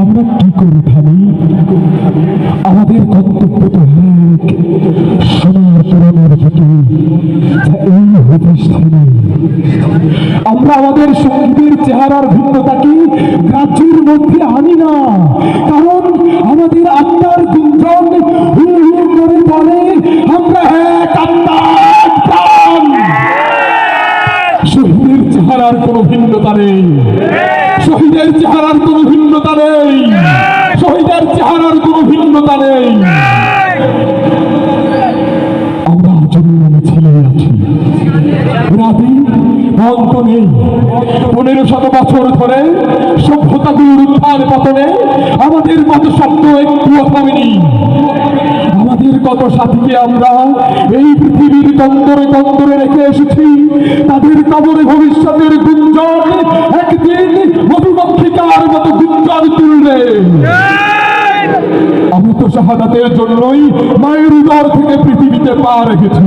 আমরা কি করি ভাবি? আমাদের কর্তব্য তো সোনার পুরানোর প্রতি আমরা আমাদের সঙ্গীতের চেহারার ভিন্নতাকে প্রাচীর মধ্যে আনি না। কারণ আমাদের চেহারার ভিন্নতা নেই। শহীদের চেহারার ভিন্নতা নেই। শহীদের চেহারার ভিন্নতা নেই। আমরা ছেলে আছি। পনেরো শত বছর ধরে উত্থান পতনে আমাদের মতো শব্দ একটুও থামেনি। আমাদের কত সাথীকে আমরা এই পৃথিবীর কন্দরে কন্দরে রেখে এসেছি, তাদের কবরে ভবিষ্যতের আমি তো শাহাদাতের জন্যই মায়ের উদর থেকে পৃথিবীতে পা রেখেছি।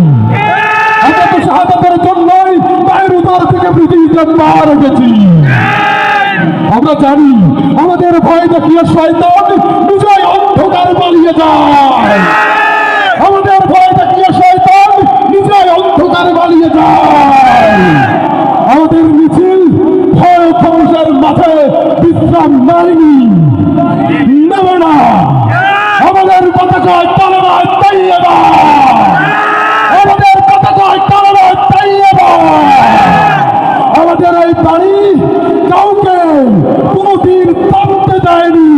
আমরা তো শাহাদাতের জন্যই মায়ের উদর থেকে পৃথিবীতে পা রেখেছি। আমরা জানি আমাদের ভয় দেখিয়ে শয়তান বিজয় অন্ধকার পালিয়ে যায়। আমাদের ভয় দেখিয়ে শয়তান বিজয় অন্ধকার পালিয়ে যায়। আমাদের মিছিল ভয় ধ্বংসের মাঠে বিশ্রাম নেয়নি। আমাদের পতাকায় তালেবায় তাইয়ে আমাদের পতাকায় তালেবায় তাইয়ে আমাদের এই বাড়ি কাউকে কোনদিন থামতে দেয়নি।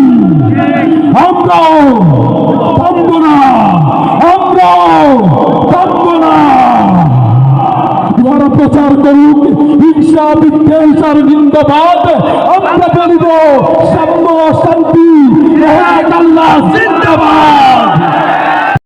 আমরাও থামব না। আমরাও থামব না। প্রচার করুক, হিংসা বিদ্বেষার জিন্দাবাদ আমরা বলিব সাম্য শান্তি জিন্দাবাদ।